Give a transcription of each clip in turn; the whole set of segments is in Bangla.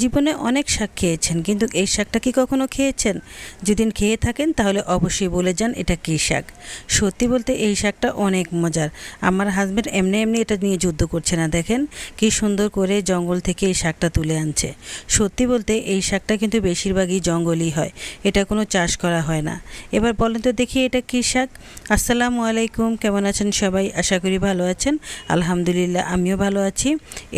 জীবনে অনেক শাক খেয়েছেন, কিন্তু এই শাকটা কি কখনো খেয়েছেন? যেদিন খেয়ে থাকেন, তাহলে অবশ্যই বলে যান এটা কী শাক। সত্যি বলতে এই শাকটা অনেক মজার। আমার হাজব্যান্ড এমনি এমনি এটা নিয়ে যুদ্ধ করছে না, দেখেন কি সুন্দর করে জঙ্গল থেকে এই শাকটা তুলে আনছে। সত্যি বলতে এই শাকটা কিন্তু বেশিরভাগই জঙ্গলই হয়, এটা কোনো চাষ করা হয় না। এবার বলেন তো দেখি এটা কী শাক? আসসালামু আলাইকুম, কেমন আছেন সবাই? আশা করি ভালো আছেন। আলহামদুলিল্লাহ, আমিও ভালো আছি।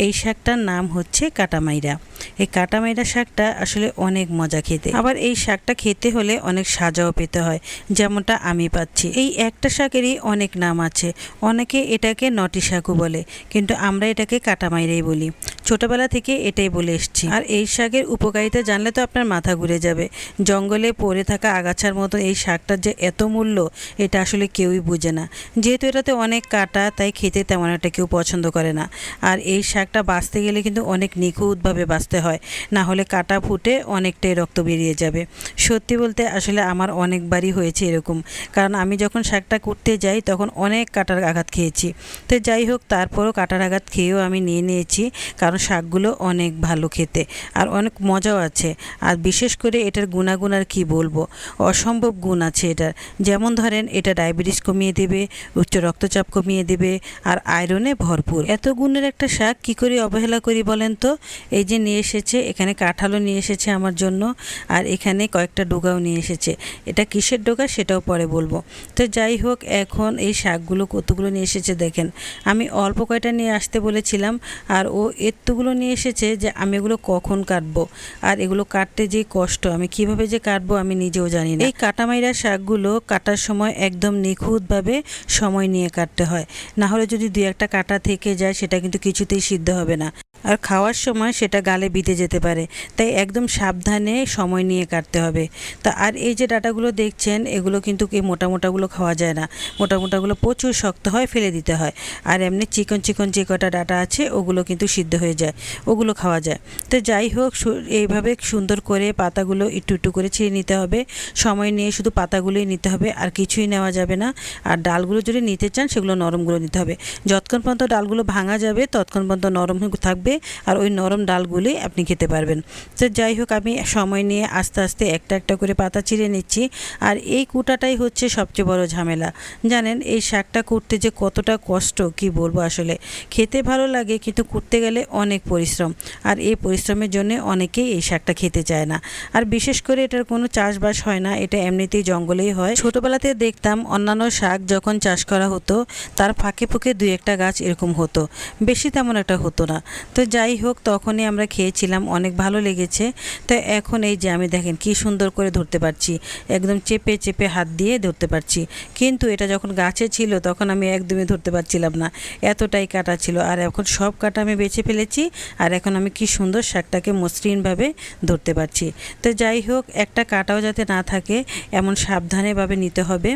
এই শাকটার নাম হচ্ছে কাটামাইরা। এই কাটা মেটা শাকটা আসলে অনেক মজা খেতে। আবার এই শাকটা খেতে হলে অনেক সাজাও পেতে হয়, যেমনটা আমি পাচ্ছি। এই একটা শাকেরই অনেক নাম আছে। অনেকে এটাকে নটি শাকও বলে, কিন্তু আমরা এটাকে কাটা কাটামাইরাই বলি। ছোটবেলা থেকে এটাই বলে এসছি। আর এই শাকের উপকারিতা জানলে তো আপনার মাথা ঘুরে যাবে। জঙ্গলে পড়ে থাকা আগাছার মতো এই শাকটার যে এত মূল্য, এটা আসলে কেউই বুঝে না। যেহেতু এটাতে অনেক কাটা, তাই খেতে তেমন একটা কেউ পছন্দ করে না। আর এই শাকটা বাঁচতে গেলে কিন্তু অনেক নিখুঁতভাবে বাঁচতে হয়। না হলে কাটা ফুটে অনেকটাই রক্ত বেরিয়ে যাবে। সত্যি বলতে আসলে আমার অনেকবারই হয়েছে এরকম। কারণ আমি যখন শাকটা করতে যাই, তখন অনেক কাটার আঘাত খেয়েছি। তো যাই হোক, তারপরও কাটার আঘাত খেয়েও আমি নিয়ে নিয়েছি। কারণ শাকগুলো অনেক ভালো খেতে আর অনেক মজাও আছে। আর বিশেষ করে এটার গুণাগুণ আর কী বলব? অসম্ভব গুণ আছে এটার। যেমন ধরেন, এটা ডায়াবেটিস কমিয়ে দেবে, উচ্চ রক্তচাপ কমিয়ে দেবে আর আয়রনে ভরপুর। এত গুণের একটা শাক কি করে অবহেলা করি বলেন তো? এই যে নিয়ে এসেছে, এখানে কাঁঠালও নিয়ে এসেছে আমার জন্য আর এখানে কয়েকটা ডোগাও নিয়ে এসেছে। এটা কিসের ডোগা সেটাও পরে বলব। তো যাই হোক, এখন এই শাকগুলো কতগুলো নিয়ে এসেছে দেখেন। আমি অল্প কয়টা নিয়ে আসতে বলেছিলাম আর ও এতগুলো নিয়ে এসেছে যে আমি এগুলো কখন কাটবো আর এগুলো কাটতে যে কষ্ট, আমি কীভাবে যে কাটবো আমি নিজেও জানি না। এই কাটামাইরা শাকগুলো কাটার সময় একদম নিখুঁতভাবে সময় নিয়ে কাটতে হয়। না হলে যদি দু একটা কাটা থেকে যায়, সেটা কিন্তু কিছুতেই সিদ্ধ হবে না। আর খাওয়ার সময় সেটা গালে বিতে যেতে পারে। তাই একদম সাবধানে সময় নিয়ে কাটতে হবে। তা আর এই যে ডাটাগুলো দেখছেন, এগুলো কিন্তু এই মোটা মোটাগুলো খাওয়া যায় না। মোটা মোটাগুলো প্রচুর শক্ত হয়, ফেলে দিতে হয়। আর এমনি চিকন চিকন যে কটা ডাটা আছে, ওগুলো কিন্তু সিদ্ধ হয়ে যায়, ওগুলো খাওয়া যায়। তো যাই হোক এইভাবে সুন্দর করে পাতাগুলো একটু একটু করে ছিঁড়ে নিতে হবে। সময় নিয়ে শুধু পাতাগুলোই নিতে হবে, আর কিছুই নেওয়া যাবে না। আর ডালগুলো যদি নিতে চান, সেগুলো নরমগুলো নিতে হবে। যতক্ষণ পর্যন্ত ডালগুলো ভাঙা যাবে, ততক্ষণ পর্যন্ত নরম থাকবে, আর ওই নরম ডালগুলি আপনি খেতে পারবেন। তো যাই হোক, আমি সময় নিয়ে আস্তে আস্তে একটা একটা করে পাতা ছিঁড়ে নিচ্ছি। আর এই কুটাটাই হচ্ছে সবচেয়ে বড় ঝামেলা। জানেন, এই শাকটা করতে যে কতটা কষ্ট, কি বলব আসলে? খেতে ভালো লাগে, কিন্তু করতে গেলে অনেক পরিশ্রম। আর এই পরিশ্রমের জন্য অনেকেই এই শাকটা খেতে চায় না। আর বিশেষ করে এটার কোনো চাষবাস হয় না, এটা এমনিতেই জঙ্গলেই হয়। ছোটোবেলাতে দেখতাম অন্যান্য শাক যখন চাষ করা হতো, তার ফাঁকে ফুঁকে দুই একটা গাছ এরকম হতো। বেশি তেমন একটা হতো না। তো যাই হোক, তখনই আমরা খেয়েছিলাম, অনেক ভালো লেগেছে। তো এখন এই যে আমি দেখেন কি সুন্দর করে ধরতে পারছি। একদম চেপে চেপে হাত দিয়ে ধরতে পারছি। কিন্তু এটা যখন গাছে ছিল, তখন আমি একদমই ধরতে পারছিলাম না। এতটাই কাটা ছিল। আর এখন সব কাটা আমি বেছে ফেলেছি। আর এখন আমি কি সুন্দর শাকটাকে মসৃণভাবে ধরতে পারছি। তো যাই হোক, একটা কাটাও যাতে না থাকে, এমন সাবধানেভাবে নিতে হবে।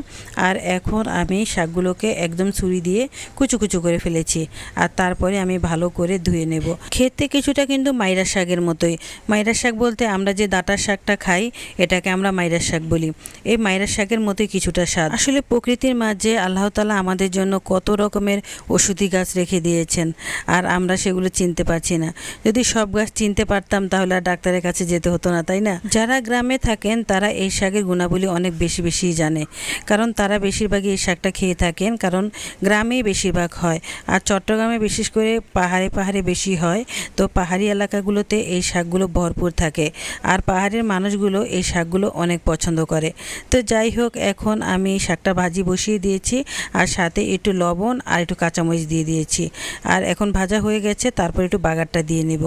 আর এখন আমি শাকগুলোকে একদম ছুরি দিয়ে কুচু কুচু করে ফেলেছি আর তারপরে আমি ভালো করে ধুয়ে নেব। খেতে কিছুটা কিন্তু মাইরা শাকের মতোই। মাইরা শাক বলতে আমরা যে ডাঁটার শাকটা খাই, এটাকে আমরা মাইরা শাক বলি। এই মাইরা শাকের মতোই কিছুটা স্বাদ। আসলে প্রকৃতির মাঝে আল্লাহ তালা আমাদের জন্য কত রকমের ওষুধি গাছ রেখে দিয়েছেন। আর আমরা সেগুলো চিনতে পারছি না। যদি সব গাছ চিনতে পারতাম তাহলে আর ডাক্তারের কাছে যেতে হতো না, তাই না? যারা গ্রামে থাকেন তারা এই শাকের গুণাবলী অনেক বেশি বেশি জানে। কারণ তারা বেশিরভাগই এই শাকটা খেয়ে থাকেন, কারণ গ্রামেই বেশিরভাগ হয়। আর চট্টগ্রামে বিশেষ করে পাহাড়ে পাহাড়ে বেশি হয়। তো পাহাড়ি এলাকাগুলোতে এই শাকগুলো ভরপুর থাকে। আর পাহাড়ের মানুষগুলো এই শাকগুলো অনেক পছন্দ করে। তো যাই হোক, এখন আমি শাকটা ভাজি বসিয়ে দিয়েছি। আর সাথে একটু লবণ আর একটু কাঁচামরিচ দিয়ে দিয়েছি। আর এখন ভাজা হয়ে গেছে, তারপর একটু বাগারটা দিয়ে নেব।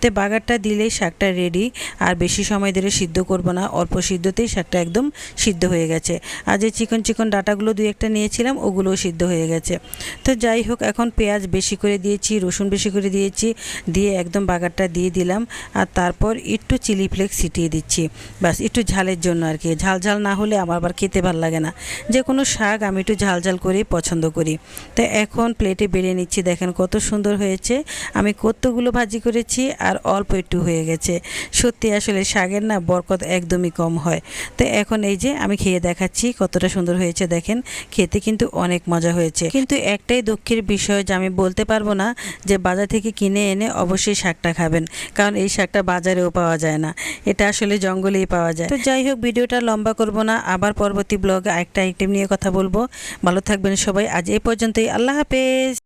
তো বাগারটা দিলেই শাকটা রেডি আর বেশি সময় ধরে সিদ্ধ করব না, অল্প সিদ্ধতেই শাকটা একদম সিদ্ধ হয়ে গেছে। আর যে চিকন চিকন ডাটাগুলো দুই একটা নিয়েছিলাম, ওগুলোও সিদ্ধ হয়ে গেছে। তো যাই হোক, এখন পেঁয়াজ বেশি করে দিয়েছি, রসুন বেশি করে দিয়েছি, দিয়ে একদম বাগারটা দিয়ে দিলাম। আর তারপর একটু চিলি ফ্লেক্স ছিটিয়ে দিচ্ছি। বাস একটু ঝালের জন্য আর কি। ঝাল ঝাল না হলে আমার আবার খেতে ভালো লাগে না। যে কোনো শাক আমি একটু ঝাল ঝাল করেই পছন্দ করি। তো এখন প্লেটে বেড়ে নিচ্ছি, দেখেন কত সুন্দর হয়েছে। আমি কতগুলো ভাজি করেছি আর অল্প একটু হয়ে গেছে। সত্যি আসলে শাকের না বরকত একদমই কম হয়। তো এখন এই যে আমি খেয়ে দেখাচ্ছি কতটা সুন্দর হয়েছে দেখেন। খেতে কিন্তু অনেক মজা হয়েছে। কিন্তু একটাই দুঃখের বিষয় যে আমি বলতে পারব না যে বাজার থেকে কিনে এনে অবশ্যই শাকটা খাবেন। কারণ এই শাকটা বাজারেও পাওয়া যায় না। এটা আসলে জঙ্গলেই পাওয়া যায়। তো যাই হোক, ভিডিওটা লম্বা করব না। আবার পরবর্তী ব্লগে আরেকটা আইটেম নিয়ে কথা বলব। ভালো থাকবেন সবাই। আজ এই পর্যন্তই। আল্লাহ হাফেজ।